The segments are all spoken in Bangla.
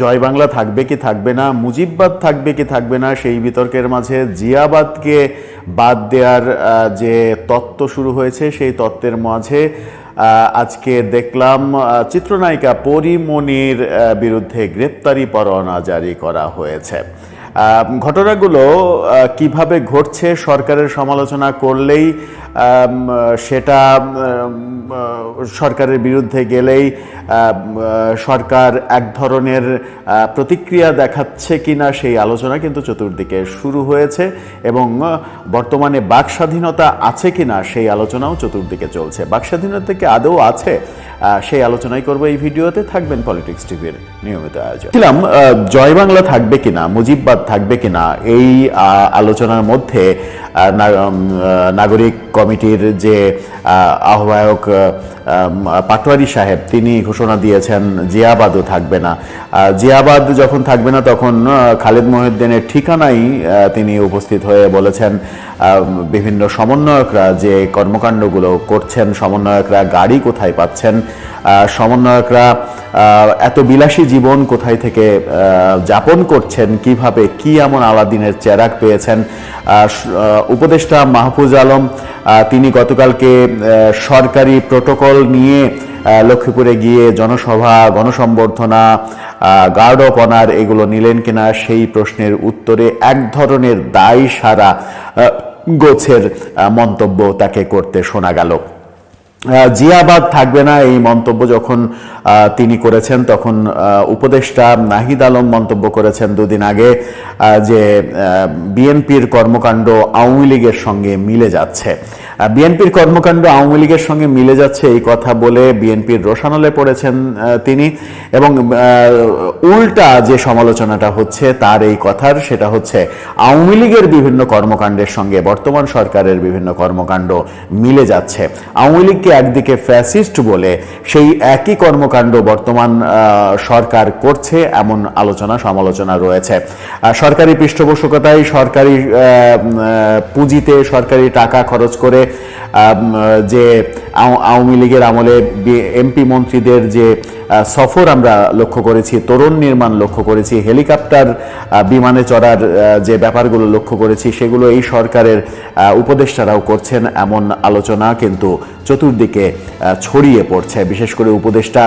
জয় বাংলা থাকবে কি থাকবে না, মুজিববাদ থাকবে কি থাকবে না, সেই বিতর্কের মাঝে জিয়াবাদকে বাদ দেওয়ার যে তত্ত্ব শুরু হয়েছে, সেই তত্ত্বের মাঝে আজকে দেখলাম চিত্রনায়িকা পরিমণির বিরুদ্ধে গ্রেপ্তারি পরোয়ানা জারি করা হয়েছে। ঘটনাগুলো কীভাবে ঘটছে সরকারের সমালোচনা করলেই সেটা সরকারের বিরুদ্ধে গেলেই সরকার এক ধরনের প্রতিক্রিয়া দেখাচ্ছে কিনা সেই আলোচনা কিন্তু চতুর্দিকে শুরু হয়েছে এবং বর্তমানে বাক স্বাধীনতা আছে কিনা সেই আলোচনাও চতুর্দিকে চলছে। বাক স্বাধীনতা কি আদৌ আছে? সেই আলোচনাই করব এই ভিডিওতে। থাকবেন পলিটিক্স টিভির নিয়মিত আয়োজন ছিলাম জয় বাংলা থাকবে কিনা মুজিববাদ থাকবে কিনা এই আলোচনার মধ্যে নাগরিক কমিটির যে আহ্বায়ক আহ, পাটোয়ারি সাহেব তিনি ঘোষণা দিয়েছেন জিয়াবাদও থাকবে না। জিয়াবাদ যখন থাকবে না তখন খালেদ মহিউদ্দিনের ঠিকানাই তিনি উপস্থিত হয়ে বলেছেন বিভিন্ন সমন্বয়করা যে কর্মকাণ্ডগুলো করছেন সমন্বয়করা গাড়ি কোথায় পাচ্ছেন সমন্বয়করা এত বিলাসী জীবন কোথায় থেকে যাপন করছেন, কীভাবে, কি এমন আলাদিনের চেরাক পেয়েছেন? উপদেষ্টা মাহফুজ আলম তিনি গতকালকে সরকারি প্রোটোকল নিয়ে লক্ষ্মীপুরে গিয়ে জনসভা, গণসম্বর্ধনা গার্ড অফ অনার এগুলো নিলেন কিনা সেই প্রশ্নের উত্তরে এক ধরনের দায় সারা গোছের মন্তব্য তাকে করতে শোনা গেল। জিয়াবাদ থাকবে না এই মন্তব্য যখন তিনি করেছেন, তখন উপদেষ্টা নাহিদ আলম মন্তব্য করেছেন দুদিন আগে যে বিএনপির কর্মকাণ্ড আওয়ামী লীগের সঙ্গে মিলে যাচ্ছে। বিএনপির কর্মকাণ্ড আওয়ামী লীগের সঙ্গে মিলে যাচ্ছে এই কথা বলে বিএনপির রোশানলে পড়েছেন তিনি। এবং উল্টা যে সমালোচনাটা হচ্ছে তার এই কথার, সেটা হচ্ছে আওয়ামী লীগের বিভিন্ন কর্মকাণ্ডের সঙ্গে বর্তমান সরকারের বিভিন্ন কর্মকাণ্ড মিলে যাচ্ছে। আওয়ামী লীগকে একদিকে ফ্যাসিস্ট বলে সেই একই কর্মকাণ্ড বর্তমান সরকার করছে, এমন আলোচনা, সমালোচনা রয়েছে। সরকারি পৃষ্ঠপোষকতায় সরকারি পুঁজিতে সরকারি টাকা খরচ করে যে আওয়ামী লীগের আমলে এমপি মন্ত্রীদের যে সফর আমরা লক্ষ্য করেছি, তরুণ নির্মাণ লক্ষ্য করেছি, হেলিকপ্টার বিমানে চড়ার যে ব্যাপারগুলো লক্ষ্য করেছি, সেগুলো এই সরকারের উপদেষ্টারাও করছেন এমন আলোচনা কিন্তু চতুর্দিকে ছড়িয়ে পড়ছে। বিশেষ করে উপদেষ্টা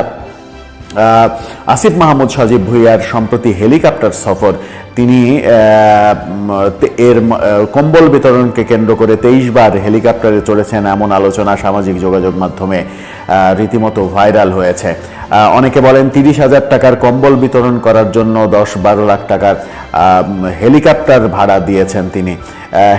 আসিফ মাহমুদ সজীব ভুইয়ার সম্প্রতি হেলিকপ্টার সফর। তিনি এর কম্বল বিতরণকে কেন্দ্র করে তেইশ বার হেলিকপ্টারে চলেছেন এমন আলোচনা সামাজিক যোগাযোগ মাধ্যমে রীতিমতো ভাইরাল হয়েছে। অনেকে বলেন তিরিশ হাজার টাকার কম্বল বিতরণ করার জন্য দশ বারো লাখ টাকার হেলিকপ্টার ভাড়া দিয়েছেন তিনি।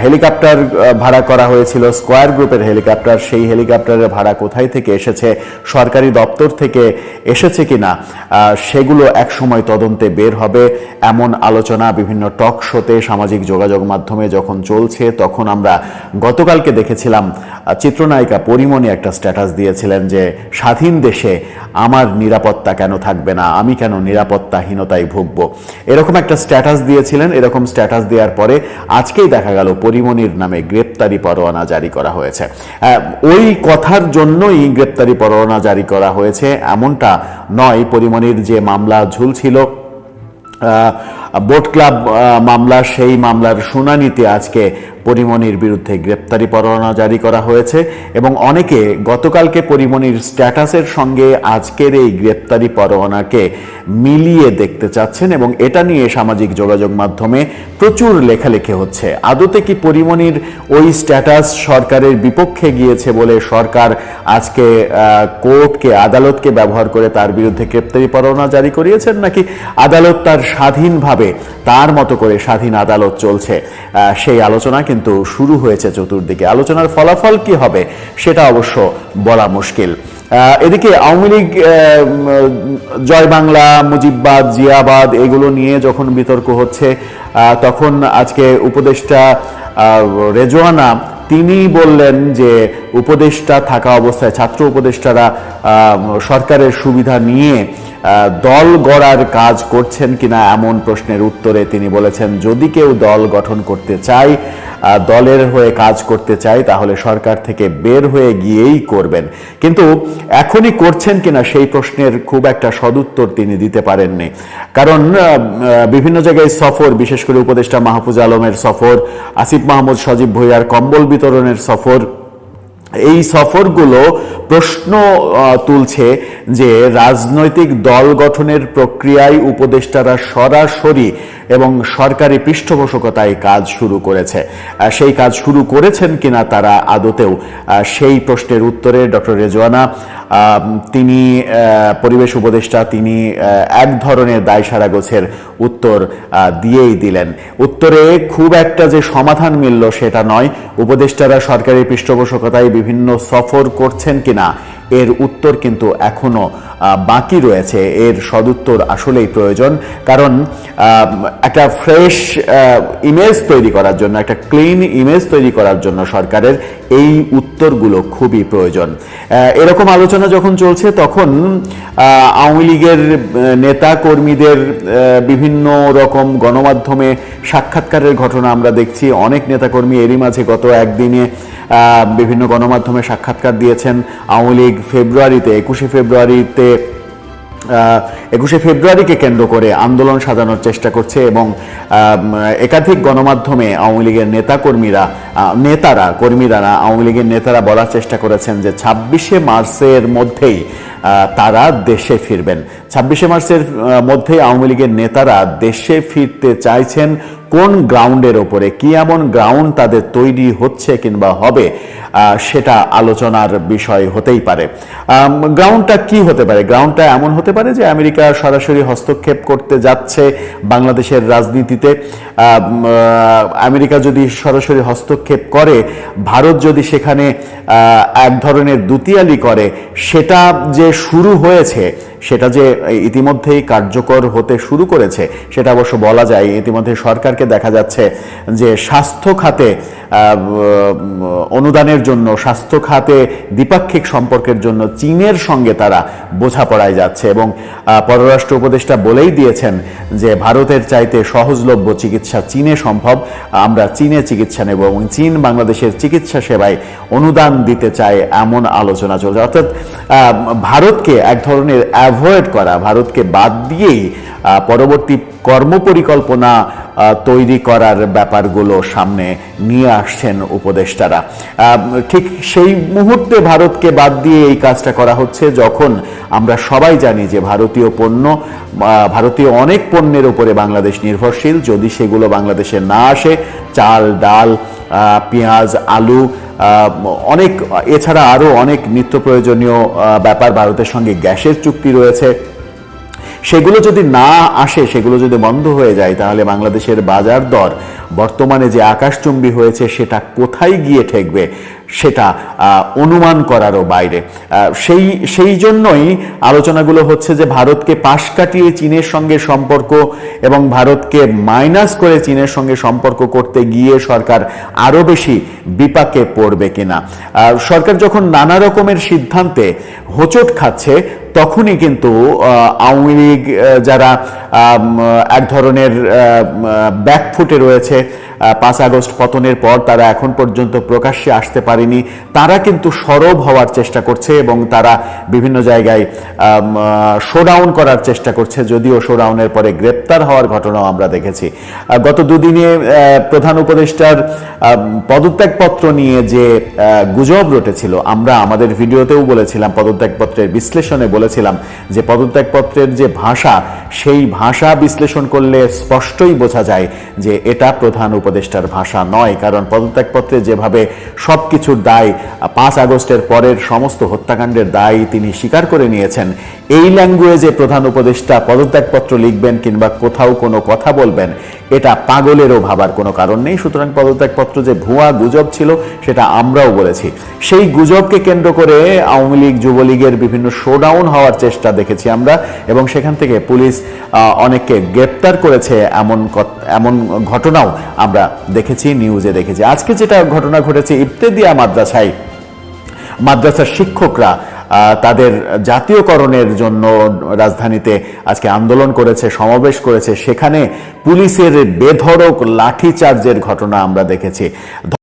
হেলিকপ্টার ভাড়া করা হয়েছিল স্কোয়ার গ্রুপের হেলিকপ্টার সেই হেলিকপ্টারের ভাড়া কোথায় থেকে এসেছে সরকারি দপ্তর থেকে এসেছে কিনা আহ, সেগুলো এক সময় তদন্তে বের হবে। এমন আলোচনা বিভিন্ন টক শোতে সামাজিক যোগাযোগ মাধ্যমে যখন চলছে তখন আমরা গতকালকে দেখেছিলাম চিত্রনায়িকা পরিমণি একটা স্ট্যাটাস দিয়েছিলেন যে স্বাধীন দেশে আমার নিরাপত্তা কেন থাকবে না? আমি কেন নিরাপত্তাহীনতায় ভুগবো? এরকম একটা স্ট্যাটাস দিয়েছিলেন। এরকম স্ট্যাটাস দেওয়ার পরে আজকেই দেখা গেল পরিমণির নামে গ্রেপ্তারি পরোয়ানা জারি করা হয়েছে। ওই কথার জন্যই গ্রেপ্তারি পরোয়ানা জারি করা হয়েছে। এমনটা নয় পরিমণির যে মামলা ঝুলছিল বোট ক্লাব মামলা, সেই মামলার শুনানিতে আজকে পরিমণির বিরুদ্ধে গ্রেপ্তারি পরোয়ানা জারি করা হয়েছে এবং অনেকে গতকালকে পরিমণির স্ট্যাটাসের সঙ্গে আজকের এই গ্রেপ্তারি পরোয়ানাকে মিলিয়ে দেখতে চাচ্ছেন এবং এটা নিয়ে সামাজিক যোগাযোগ মাধ্যমে প্রচুর লেখালেখি হচ্ছে। আদতে কি পরিমণির ওই স্ট্যাটাস সরকারের বিপক্ষে গিয়েছে বলে সরকার আজকে কোর্টকে, আদালতকে ব্যবহার করে তার বিরুদ্ধে গ্রেপ্তারি পরোয়ানা জারি করিয়েছেন নাকি আদালত তার স্বাধীনভাবে তার মতো করে স্বাধীন আদালত চলছে। সেই আলোচনা কিন্তু শুরু হয়েছে চতুর্দিকে। আলোচনার ফলাফল কি হবে সেটা অবশ্য বলা মুশকিল। এদিকে আওয়ামী লীগ জয় বাংলা মুজিববাদ জিয়াবাদ এগুলো নিয়ে যখন বিতর্ক হচ্ছে তখন আজকে উপদেষ্টা আহ, রেজওয়ানা তিনি বললেন যে উপদেষ্টা থাকা অবস্থায়, ছাত্র উপদেষ্টারা সরকারের সুবিধা নিয়ে দল গড়ার কাজ করছেন কিনা এমন প্রশ্নের উত্তরে তিনি বলেছেন, যদি কেউ দল গঠন করতে চায় দলের হয়ে কাজ করতে চাই, তাহলে সরকার থেকে বের হয়ে গিয়েই করবেন। কিন্তু এখনই করছেন কিনা সেই প্রশ্নের খুব একটা সদুত্তর তিনি দিতে পারেননি। কারণ বিভিন্ন জায়গায় সফর, বিশেষ করে উপদেষ্টা মাহফুজ আলমের সফর, আসিফ মাহমুদ সজীব ভুইয়ার কম্বল বিতরণের সফর এই সফরগুলো প্রশ্ন তুলছে যে রাজনৈতিক দল গঠনের প্রক্রিয়ায় উপদেষ্টারা সরাসরি এবং সরকারি পৃষ্ঠপোষকতায় কাজ শুরু করেছে। সেই কাজ শুরু করেছেন কিনা তারা আদতেও। সেই প্রশ্নের উত্তরে ডক্টর রেজওয়ানা তিনি পরিবেশ উপদেষ্টা, তিনি এক ধরনের দায়সারা গোছের উত্তর দিয়েই দিলেন। উত্তরে খুব একটা যে সমাধান মিলল সেটা নয়। উপদেষ্টারা সরকারি পৃষ্ঠপোষকতায় বিভিন্ন সফর করছেন কিনা? এর উত্তর কিন্তু এখনও আহ, বাকি রয়েছে। এর সদুত্তর আসলেই প্রয়োজন। কারণ একটা ফ্রেশ ইমেজ তৈরি করার জন্য একটা ক্লিন ইমেজ তৈরি করার জন্য সরকারের এই উত্তরগুলো খুবই প্রয়োজন। এরকম আলোচনা যখন চলছে তখন আওয়ামী লীগের নেতা কর্মীদের বিভিন্ন রকম গণমাধ্যমে সাক্ষাৎকারের ঘটনা আমরা দেখছি। অনেক নেতাকর্মী এরই মাঝে গত একদিনে বিভিন্ন গণমাধ্যমে সাক্ষাৎকার দিয়েছেন। আওয়ামী লীগ ফেব্রুয়ারিতে একুশে ফেব্রুয়ারিতে একুশে ফেব্রুয়ারিকে কেন্দ্র করে আন্দোলন সাজানোর চেষ্টা করছে এবং একাধিক গণমাধ্যমে আওয়ামী লীগের নেতাকর্মীরা আহ, নেতারা কর্মীরা না, আওয়ামী লীগের নেতারা বলার চেষ্টা করেছেন যে ছাব্বিশে মার্চের মধ্যেই তারা দেশে ফিরবেন। ছাব্বিশে মার্চের আহ, মধ্যেই আওয়ামী লীগের নেতারা দেশে ফিরতে চাইছেন কোন গ্রাউন্ডের ওপরে কি এমন গ্রাউন্ড তাদের তৈরি হচ্ছে কিংবা হবে সেটা আলোচনার বিষয় হতেই পারে। গ্রাউন্ডটা কি হতে পারে? গ্রাউন্ডটা এমন হতে পারে যে আমেরিকা সরাসরি হস্তক্ষেপ করতে যাচ্ছে বাংলাদেশের রাজনীতিতে। আমেরিকা যদি সরাসরি হস্তক্ষেপ করে, ভারত যদি সেখানে এক ধরনের দুতিয়ালি করে, সেটা যে শুরু হয়েছে সেটা যে ইতিমধ্যেই কার্যকর হতে শুরু করেছে, সেটা অবশ্য বলা যায়। ইতিমধ্যে সরকারকে দেখা যাচ্ছে যে স্বাস্থ্য খাতে অনুদানের জন্য, স্বাস্থ্য খাতে দ্বিপাক্ষিক সম্পর্কের জন্য চীনের সঙ্গে তারা বোঝাপড়ায় যাচ্ছে এবং পররাষ্ট্র উপদেষ্টা বলেই দিয়েছেন যে ভারতের চাইতে সহজলভ্য চিকিৎসা চীনে সম্ভব। আমরা চীনে চিকিৎসা নেব এবং চীন বাংলাদেশের চিকিৎসা সেবায় অনুদান দিতে চায় এমন আলোচনা চলছে। অর্থাৎ ভারতকে এক ধরনের অ্যাভয়েড করা। ভারতকে বাদ আহ, পরবর্তী কর্মপরিকল্পনা তৈরি করার ব্যাপারগুলো সামনে নিয়ে আসছেন উপদেষ্টারা। ঠিক সেই মুহূর্তে ভারতকে বাদ দিয়ে এই কাজটা করা হচ্ছে যখন আমরা সবাই জানি যে ভারতীয় পণ্য ভারতীয় অনেক পণ্যের উপরে বাংলাদেশ নির্ভরশীল। যদি সেগুলো বাংলাদেশে না আসে চাল ডাল পেঁয়াজ আলু অনেক এছাড়া আরও অনেক নিত্য প্রয়োজনীয় ব্যাপার ভারতের সঙ্গে গ্যাসের চুক্তি রয়েছে। সেগুলো যদি না আসে, সেগুলো যদি বন্ধ হয়ে যায়, তাহলে বাংলাদেশের বাজার দর বর্তমানে যে আকাশচুম্বী হয়েছে, সেটা কোথায় গিয়ে ঠেকবে, সেটা অনুমান করারও বাইরে। সেই সেই জন্যই আলোচনাগুলো হচ্ছে যে ভারতকে পাশ কাটিয়ে চীনের সঙ্গে সম্পর্ক এবং ভারতকে মাইনাস করে চীনের সঙ্গে সম্পর্ক করতে গিয়ে সরকার আরও বেশি বিপাকে পড়বে কিনা। সরকার যখন নানা রকমের সিদ্ধান্তে হোঁচট খাচ্ছে তখনই কিন্তু আওয়ামী লীগ যারা এক ধরনের ব্যাকফুটে রয়েছে পাঁচ আগস্ট পতনের পর তারা এখন পর্যন্ত প্রকাশ্যে আসতে পারেনি। তারা কিন্তু সরব হওয়ার চেষ্টা করছে এবং তারা বিভিন্ন জায়গায় শোডাউন করার চেষ্টা করছে, যদিও শোডাউনের পরে গ্রেপ্তার হওয়ার ঘটনাও আমরা দেখেছি। গত দুদিনে প্রধান উপদেষ্টার পদত্যাগপত্র নিয়ে যে গুজব রটেছিল, আমরা আমাদের ভিডিওতেও বলেছিলাম, পদত্যাগপত্রের বিশ্লেষণে বলেছিলাম যে পদত্যাগপত্রের যে ভাষা, সেই ভাষা বিশ্লেষণ করলে স্পষ্টই বোঝা যায় যে এটা প্রধান উপদেষ্টার ভাষা নয়। কারণ পদত্যাগপত্রে যেভাবে সব কিছুর দায়, পাঁচ আগস্টের পরের সমস্ত হত্যাকাণ্ডের দায় তিনি স্বীকার করে নিয়েছেন, এই ল্যাঙ্গুয়েজে প্রধান উপদেষ্টা পদত্যাগপত্র লিখবেন কিংবা কোথাও কোনো কথা বলবেন, এটা পাগলেরও ভাবার কোনো কারণ নেই। সুতরাং পদত্যাগপত্র যে ভুয়া গুজব ছিল, সেটা আমরাও বলেছি। সেই গুজবকে কেন্দ্র করে আওয়ামী লীগ, যুবলীগের বিভিন্ন শোডাউন হওয়ার চেষ্টা দেখেছি আমরা এবং সেখান থেকে পুলিশ অনেককে গ্রেপ্তার করেছে এমন এমন ঘটনাও আমরা দেখেছি, নিউজে দেখেছি। আজকে যেটা ঘটনা ঘটেছে, ইফতেদিয়া মাদ্রাসায় মাদ্রাসার শিক্ষকরা তাদের জাতীয়করণের জন্য রাজধানীতে আজকে আন্দোলন করেছে, সমাবেশ করেছে। সেখানে পুলিশের বেধড়ক লাঠিচার্জের ঘটনা আমরা দেখেছি।